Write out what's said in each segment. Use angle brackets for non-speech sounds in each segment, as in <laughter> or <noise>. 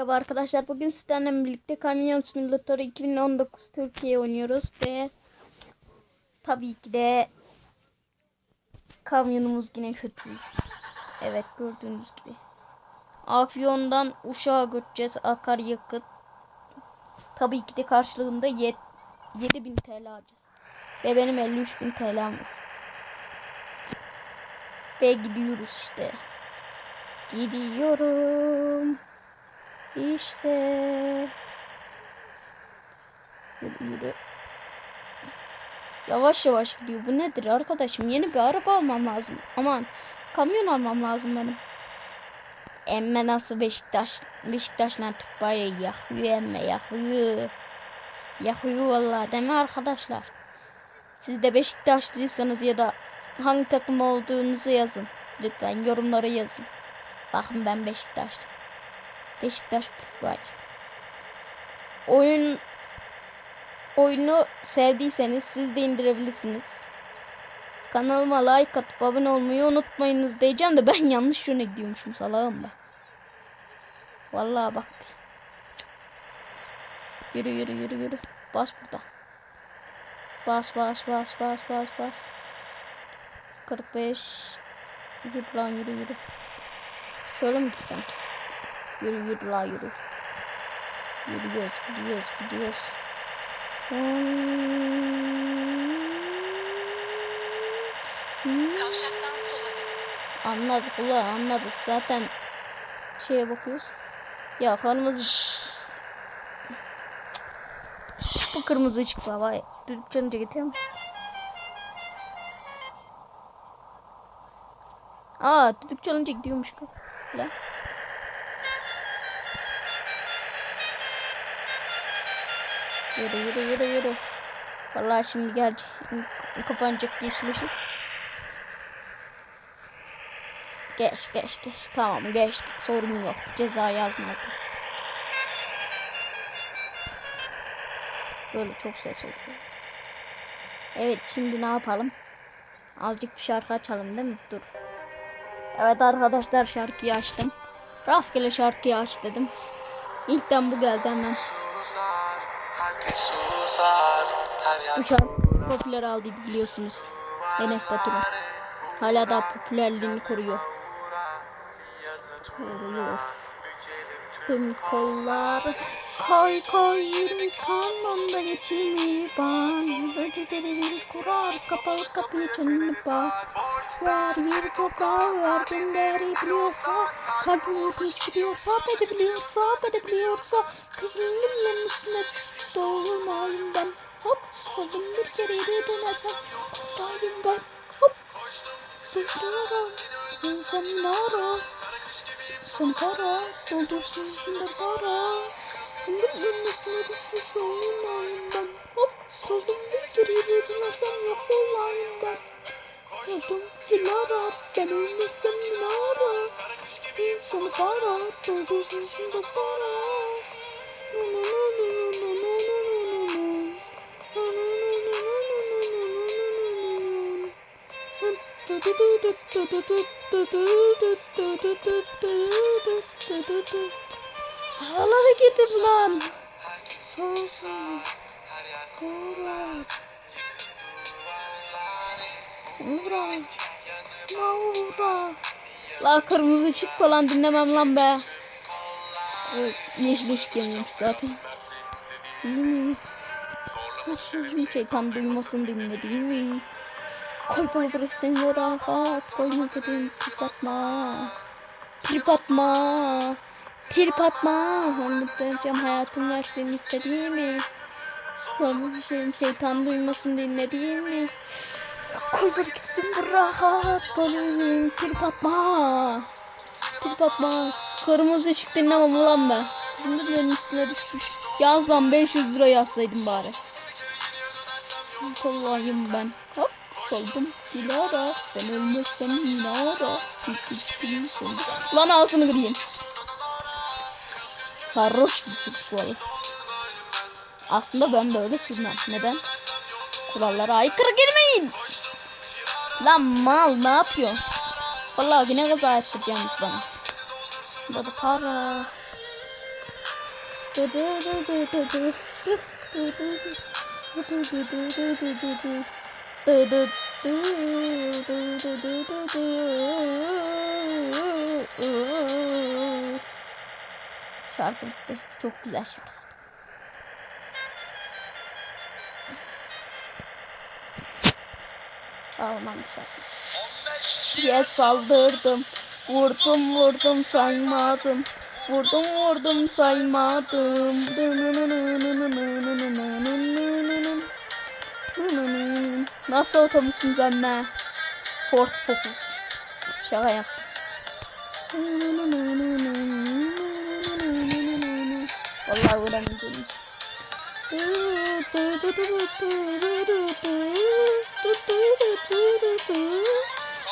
Merhaba arkadaşlar. Bugün sizlerle birlikte Kamyon Simulator 2019 Türkiye oynuyoruz ve tabii ki de kamyonumuz yine kötü. Evet gördüğünüz gibi. Afyon'dan Uşak'a götüreceğiz akaryakıt. Tabii ki de karşılığında yet 7000 TL alacağız. Ve benim 53.000 TL'm var. Ve gidiyoruz işte. Gidiyorum. İşte. Yürü yürü. Yavaş yavaş gidiyor. Bu nedir arkadaşım? Yeni bir araba almam lazım. Aman kamyon almam lazım benim. Emme nasıl Beşiktaş Beşiktaş'la bayrağı yakıyor emme yakıyor. Yakıyor vallahi değil mi arkadaşlar? Siz de Beşiktaşlıysanız ya da hangi takım olduğunuzu yazın. Lütfen yorumlara yazın. Bakın ben Beşiktaşlı. Beşiktaş Türk Oyun oyunu sevdiyseniz siz de indirebilirsiniz. Kanalıma like atıp abone olmayı unutmayınız diyeceğim de ben <laughs> yanlış yöne gidiyormuşum salağım ben. Vallahi bak. Yürü yürü yürü yürü. Bas burada. Bas bas bas bas bas bas. 45 Yürü lan yürü yürü. Şöyle mi gitsem ki? Yürü yürü la yürü. Gidiyoruz gidiyoruz gidiyoruz. Hmm. Kavşaktan sola dön. Anladık ulan anladık. Zaten şeye bakıyoruz. Ya kırmızı... Bu kırmızı ışık çalınca getiriyor mu? Aa düdük çalınca gidiyormuş. La. Yürü yürü yürü yürü. Vallahi şimdi gel kapanacak ışık. Geç geç geç. Tamam geçtik sorun yok. Ceza yazmazdı. Böyle çok ses oluyor. Evet şimdi ne yapalım? Azıcık bir şarkı açalım değil mi? Dur. Evet arkadaşlar şarkıyı açtım. Rastgele şarkıyı aç dedim. İlkten bu geldi hemen. Bu popüler aldıydı biliyorsunuz. Enes Batur'un. Hala da popülerliğini koruyor. Koruyor. Tüm kollar Koy koy yürü kanonda geçilir Bağın böcekleri bir kurar Kapalı kapıyı kendini bak Ver bir toprağa ver gönder biliyorsa Kalbini geçiriyorsa Bedebiliyorsa bedebiliyorsa Kızının üstüne düşüş doğru malumdan Hop soldum bir kere yere dönersen Kurtardım ben. Hop Dışlara İnsanlara. Sen para Doldursun içinde para Gönlümün üstüne düşmüş olmayayım ben Hop oldum bir kere yere dönersem yok olayım ben Oldum dilara ben ölmesem minara Sana para doldursun şimdi para Nu nu nu nu nu nu nu nu nu. Nu nu Ağlara girdim lan. Soğusun. Kurak. Uğra. La. La kırmızı ışık falan dinlemem lan be. Yeşil ışık yanıyormuş zaten. İyi miyiz? Nasıl şeytan duymasın dinle değil mi? Koy bayrağı senyora ha. Koyma dedim trip atma. Trip atma. Trip atma. Döneceğim hayatım versin istediğimi. Konuşayım şeytan duymasın dinlediğimi. Bana gitsin bu rahat. Koyma trip atma. Trip atma. Kırmızı ışık dinlemem ulan ben. Şimdi benim üstüne düşmüş. Yaz lan 500 lira yazsaydım bari. Kolayım ben. Hop soldum Dilara. Ben ölmezsem Dilara. Lan ağzını kırayım. Sarhoş bir var. Aslında ben böyle sürmem. Neden? Kurallara aykırı girmeyin. Lan mal ne yapıyorsun? Vallahi yine kaza ettik yalnız bana. Burada da para. Şarkı bitti. Çok güzel şarkı. Alman şarkısı. Diye saldırdım. Vurdum vurdum saymadım. Vurdum vurdum saymadım. Nasıl otobüsün emme? Ford Focus. Şaka yaptım. Vallahi öğreneceğim.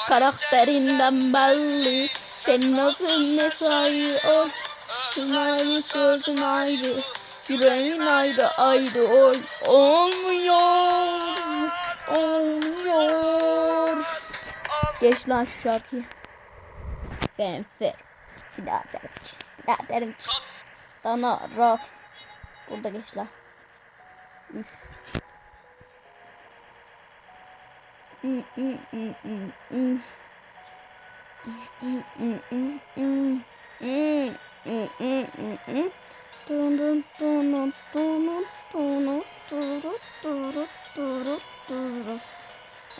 Karakterinden belli. Senin adın ne sahi oy Ayrı sözün ayrı Yüreğin ayrı ayrı oy Olmuyor. Olmuyor. Geç lan şu şarkıyı. Ben Fer Biraderim Biraderim Dana Raf. Burada geç la. Üf.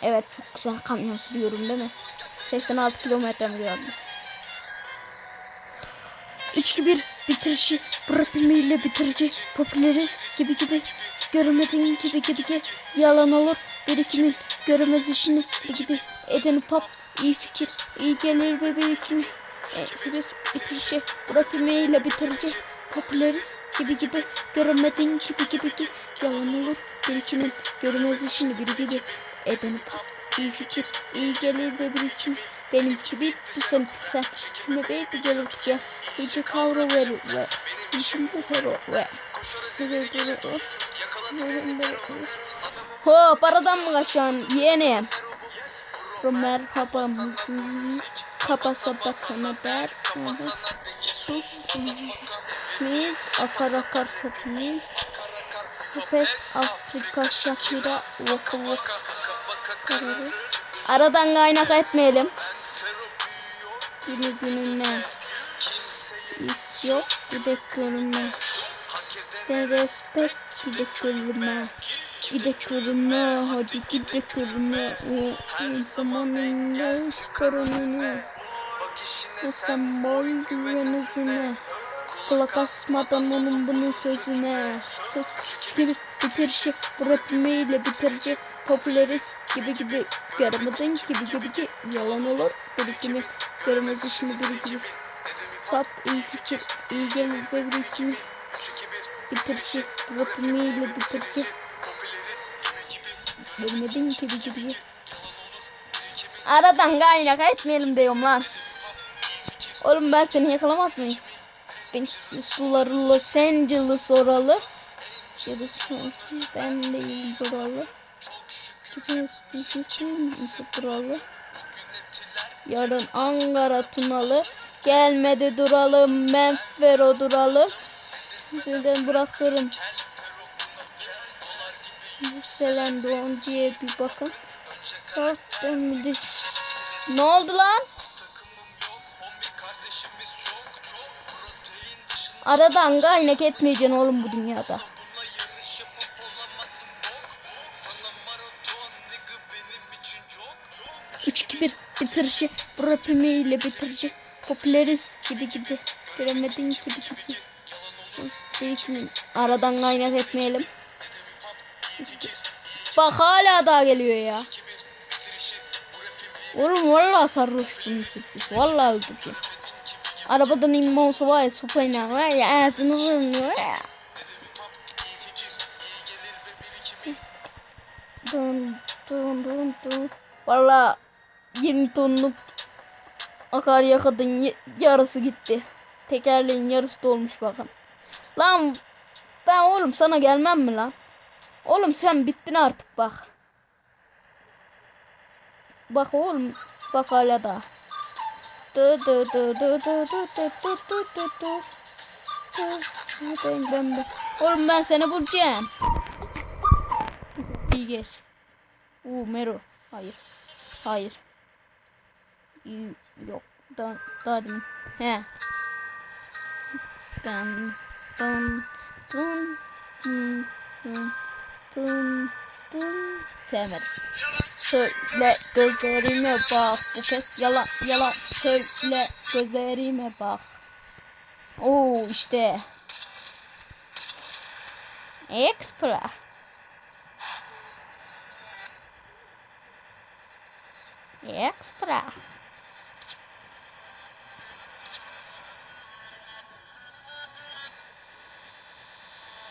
Evet çok güzel kamyon sürüyorum değil mi? 86 kilometre mi gördüm? 3 2 1 bitirişi rapimiyle bitirici popüleriz gibi gibi görmediğin gibi gibi gibi yalan olur birikimin görmez işini gibi gibi edeni pop iyi fikir iyi gelir be birikimin e, sürüş bitirişi rapimiyle bitirici popüleriz gibi gibi görmediğin gibi gibi gibi yalan olur birikimin görmez işini biri gibi edeni pop iyi fikir iyi gelir be birikimin Benimki bitti sen. Şimdi baby gelir gel. İyice kavra verir ve. İşim bu hero ve. Size durur. Hop aradan mı kaçan yeğenim? Merhaba müzik. Kapa sabah sana der. Biz akar akar satmayız. Sepet Afrika Şakira Vaka Vaka. Aradan kaynak etmeyelim günü gününe İş yok gidek yoluna Ben respekt gidek yoluna Gidek yoluna hadi gidek yoluna Zamanın yaş karınına O zaman güven özüne Kulak asmadan onun bunun sözüne. Söz gelip bitirişi rapimiyle bitirecek popüleriz gibi gibi görmedin gibi gibi gibi yalan olur birikimi görmez işini biri gibi pop iyi fikir iyi gelir ve birikimi bitirişi rapimiyle bitirecek görmedin gibi gibi Aradan kaynak etmeyelim diyorum lan. Oğlum ben seni yakalamaz mıyım? Ben suları Los Angeles oralı. Yarısı ben değil buralı. Kimisi buralı. Yarın Ankara Tunalı. Gelmedi duralım. Menfero duralı. Sizden bırakırım. Yükselen doğum diye bir bakın. Kalktım diş. Ne oldu lan? Aradan kaynak etmeyeceksin oğlum bu dünyada. Bitirişi. Rapimiyle bitirici popüleriz. Gibi gibi göremedin gibi gibi Değişmin. aradan kaynak etmeyelim. Bak hala daha geliyor ya. Oğlum vallahi sarhoştum vallahi öldüreceğim arabadan inme olsa var ya sopayla var ya ağzını vurmuyor ya. Dun dun dun dun. Valla 20 tonluk akaryakıtın yarısı gitti. Tekerleğin yarısı dolmuş bakın. Lan ben oğlum sana gelmem mi lan? Oğlum sen bittin artık bak. Bak oğlum bak hala da. Dı dı dı dı dı dı dı dı dı dı dı. Ben, ben. Oğlum ben seni bulacağım. İyi geç. Oo Mero. Hayır. Hayır. Yok. Da, daha demin. He. Dan, dan, dun, dun, dun, dun, dun. Sevmedim. Söyle gözlerime bak. Bu kez yalan yalan söyle gözlerime bak. Oo işte. Extra. Extra.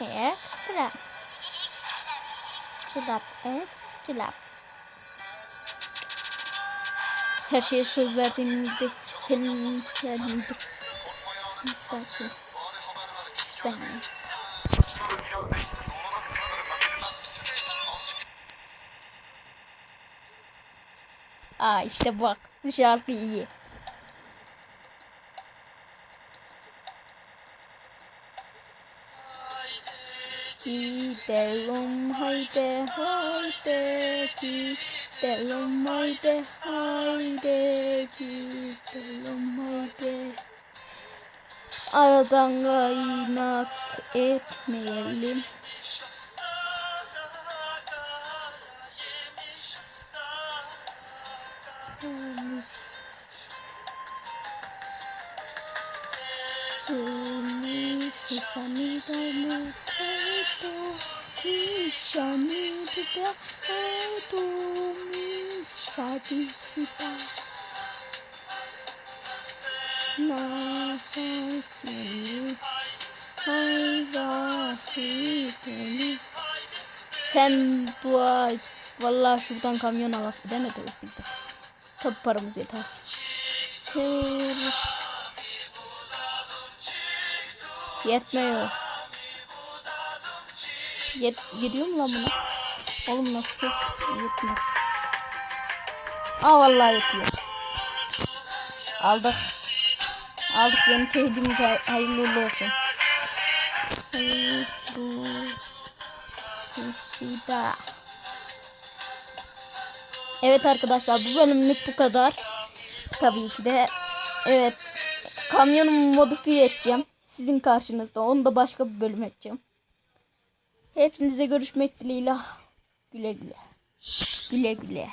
Extra. Extra. Extra. Her şeye söz verdiğimde senin bilmez misin? Azıcık Aa işte bak bu şarkı iyi. Gidelim haydi haydi gidelim haydi haydi gidelim haydi Aradan kaynak etmeyelim Kisani dame kaito Nishani dida kaito Mi shadi sita Nasakini Hayvasitini Sen dua et. Vallahi şuradan kamyon alak bir de ne paramız yeter. Kır. Yetmiyor. Yet yediyor mu lan buna? Oğlum nasıl? Yetmiyor. Aa vallahi yetiyor. Aldık. Aldık yeni kedimiz hay- hayırlı olsun. Hayırlı Sida. Evet arkadaşlar bu bölümlük bu kadar. Tabii ki de evet kamyonumu modifiye edeceğim. Sizin karşınızda. Onu da başka bir bölüm edeceğim. Hepinize görüşmek dileğiyle. Güle güle. Güle güle.